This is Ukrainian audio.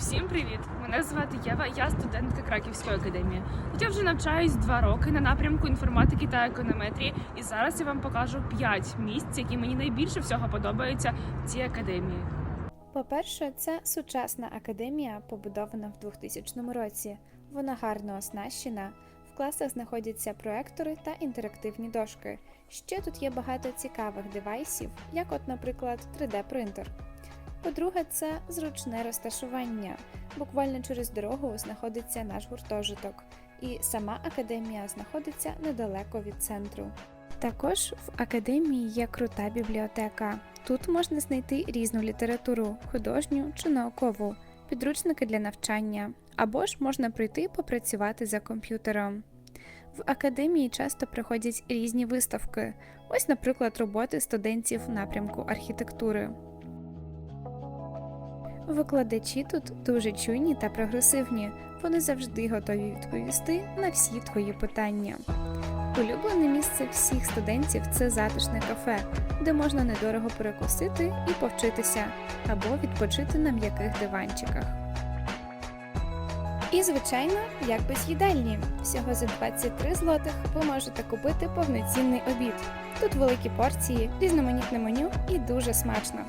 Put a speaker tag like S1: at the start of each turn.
S1: Всім привіт! Мене звати Єва, я студентка Краківської академії. Я вже навчаюсь два роки на напрямку інформатики та економетрії, і зараз я вам покажу п'ять місць, які мені найбільше всього подобаються в цій академії.
S2: По-перше, це сучасна академія, побудована в 2000 році. Вона гарно оснащена. В класах знаходяться проектори та інтерактивні дошки. Ще тут є багато цікавих девайсів, як, от, наприклад, 3D-принтер. По-друге, це зручне розташування. Буквально через дорогу знаходиться наш гуртожиток, і сама академія знаходиться недалеко від центру. Також в академії є крута бібліотека. Тут можна знайти різну літературу, художню чи наукову, підручники для навчання, або ж можна прийти попрацювати за комп'ютером. В академії часто приходять різні виставки, ось, наприклад, роботи студентів напрямку архітектури. Викладачі тут дуже чуйні та прогресивні, вони завжди готові відповісти на всі твої питання. Улюблене місце всіх студентів це затишне кафе, де можна недорого перекусити і повчитися, або відпочити на м'яких диванчиках. І, звичайно, як без їдальні. Всього за 23 злотих ви можете купити повноцінний обід. Тут великі порції, різноманітне меню і дуже смачно.